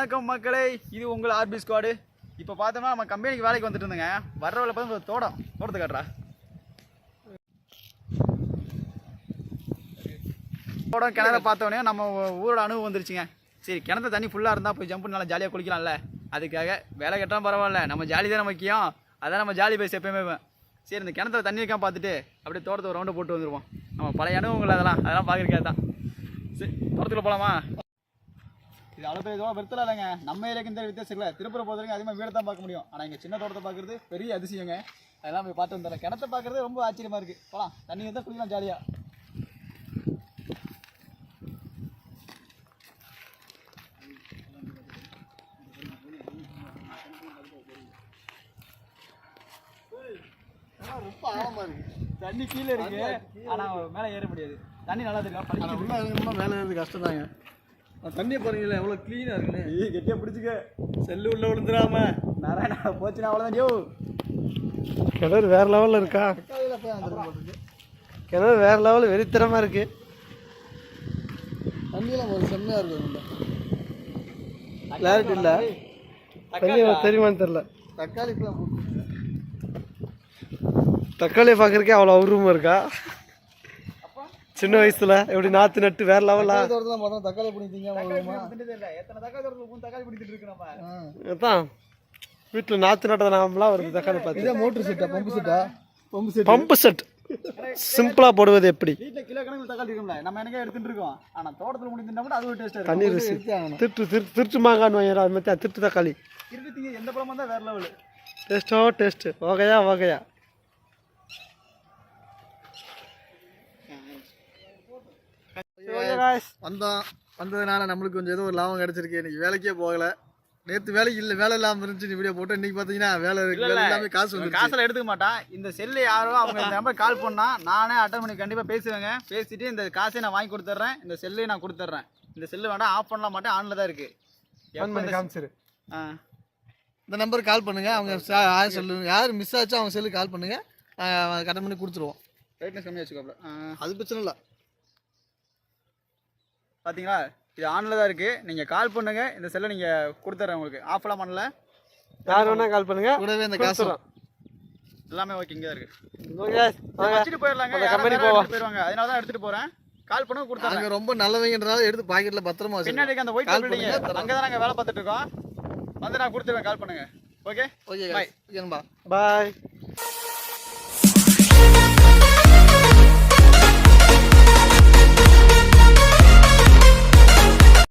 வணக்கம் மக்களே இது உங்கள் ஆர்பி ஸ்குவாடு. இப்போ பார்த்தோம்னா நம்ம கம்பெனிக்கு வேலைக்கு வந்துட்டு இருந்தோங்க. வர்றவளை பார்த்து ஒரு தோட்டம் தோட்டத்தை காட்டுறா. தோட்டம் கிணற பார்த்தோன்னே நம்ம ஊரோட அனுபவம் வந்துருச்சுங்க. சரி கிணத்து தண்ணி ஃபுல்லாக இருந்தால் போய் ஜம்ப் நல்லா ஜாலியாக குளிக்கலாம்ல. அதுக்காக வேலை கட்டாலும் பரவாயில்ல. நம்ம ஜாலி தானே முக்கியம். அதான் நம்ம ஜாலி பேசி எப்பயுமே. சரி இந்த கிணத்துல தண்ணி இருக்கா பார்த்துட்டு அப்படியே தோட்டத்தை ஒரு ரவுண்டு போட்டு வந்துடுவோம் நம்ம பழைய அனுபவங்கள் அதெல்லாம் அதெல்லாம் பார்க்குறதுக்காக தான் சரி தோட்டத்துக்குள்ளே போகலாமா இது அவ்வளோ பெரிய தோட்டம் பெருத்தல இல்லைங்க நம்ம ஏரியாக்கு இந்த வித்தியாசம் இல்லை. திருப்பூர் பொறுத்த வரைக்கும் அதிகமாக வீடு தான் பார்க்க முடியும். ஆனால் இங்கே சின்ன தோட்டத்தை பார்க்குறது பெரிய அதிசயங்க. அதெல்லாம் போய் பார்த்து வந்துடுறேன். கிணத்த பார்க்குறது ரொம்ப ஆச்சரியமாக இருக்குது போகலாம் தண்ணி இருந்தால் குளிக்கலாம் ஜாலியாக ரொம்ப ஆழமாக இருக்குது தண்ணி கீழே இருக்கு. ஆனால் மேலே ஏற முடியாது. தண்ணி நல்லா இருக்கா உள்ள மேலே இருந்து கஷ்டம் தாங்க தண்ணியை பாருங்களேன் எவ்வளோ க்ளீனாக இருக்குன்னு. ஏய் கெட்டியாக பிடிச்சிக்க. செல்லு உள்ள விழுந்துடாம. நாராயணா போச்சுன்னா அவ்வளோதான் ஜோ. கிணறு வேற லெவலில் இருக்கா? கிணறு வேற லெவல் வெறித்தனமாக இருக்கு. தண்ணியெல்லாம் ஒரு செம்மையாக இருக்கும் உள்ள கிளாரிட்டி இல்லை. தண்ணி தெரியுமான்னு தெரில போட்டு தக்காளியை பார்க்கறக்கே அவ்வளோ உருவமாக இருக்கா? சின்ன வயசுல எப்படி நாற்று நட்டு வேற லெவலா தக்காளி பிடித்தீங்க அதான். வீட்டில் நாற்று நட்டதை நாமலாம் வருது தக்காளி பார்த்து. இதே மோட்ரு செட்டா பம்பு செட்டா? பம்பு செட் பம்பு செட் சிம்பிளாக போடுவது எப்படி? வீட்டில் கிலோ கணக்கில் தக்காளி இருக்கும்ல. நம்ம எனக்கு எடுத்துட்டு இருக்கோம். ஆனால் தோட்டத்தில் முடிஞ்சுட்டா கூட அது ஒரு டேஸ்ட்டாக இருக்கும். தண்ணி ருசி திருட்டு திருட்டு திருட்டு மாங்கான்னு வாங்கிடுறோம் அது மாதிரி திருட்டு தக்காளி. இருபத்திங்க எந்த பழமாக தான் வேற லெவலு டேஸ்ட்டோ டேஸ்ட்டு வகையா வகையா வந்தோம் வந்ததுனால நம்மளுக்கு கொஞ்சம் ஏதோ ஒரு லாபம் கிடைச்சிருக்கு. இன்னைக்கு வேலைக்கே போகல. நேற்று வேலைக்கு இல்லை வேலை இல்லாமல் இருந்துச்சு. நீ வீடியோ போட்டு இன்னைக்கு பார்த்தீங்கன்னா வேலை இருக்கு. வேலை எல்லாமே காசு வந்து காசெல்லாம் எடுத்துக்க மாட்டான். இந்த செல்லு யாரோ அவங்க இந்த நம்பர் கால் பண்ணா நானே அட்டன் பண்ணி கண்டிப்பாக பேசுவேங்க. பேசிட்டு இந்த காசை நான் வாங்கி கொடுத்துட்றேன் இந்த செல்லையும் நான் கொடுத்துட்றேன் இந்த செல்லு வேண்டாம் ஆஃப் பண்ணலாம் மாட்டேன் ஆனில் தான் இருக்கு. ஃபோன் பண்ணி காமிச்சிரு. ஆ. இந்த நம்பருக்கு கால் பண்ணுங்க. அவங்க யார் சொல்லுங்க யார் மிஸ் ஆச்சோ அவங்க செல்லு கால் பண்ணுங்க. கட்டன் பண்ணி கொடுத்துருவோம். ரைட்னஸ் கம்மியாக வச்சுக்கோப்ல. அது பிரச்சனை இல்லை. பார்த்தீங்களா இது ஆனில் தான் இருக்குது நீங்கள் கால் பண்ணுங்க. இந்த செல்லை நீங்கள் கொடுத்துட்றேன் உங்களுக்கு. ஆஃப்லாம் பண்ணல. யார் வேணா கால் பண்ணுங்க. கூடவே இந்த காசு. எல்லாமே ஓகே இங்கே இருக்கு. ஓகே வாங்க. வச்சுட்டு போயிடலாங்க. போயிடுவாங்க அதனால தான் எடுத்துகிட்டு போகிறேன் கால் பண்ண கொடுத்துறேன். அங்கே ரொம்ப நல்லவங்கன்றதால எடுத்து பாக்கெட்டில் பத்திரமா வச்சுருக்கேன் பின்னாடி அந்த ஒயிட் பில்டிங். அங்கே தான் நாங்கள் வேலை பார்த்துட்டு இருக்கோம். வந்து நான் கொடுத்துருவேன் கால் பண்ணுங்க. Okay okay Bye. ஓகேன்பா பாய்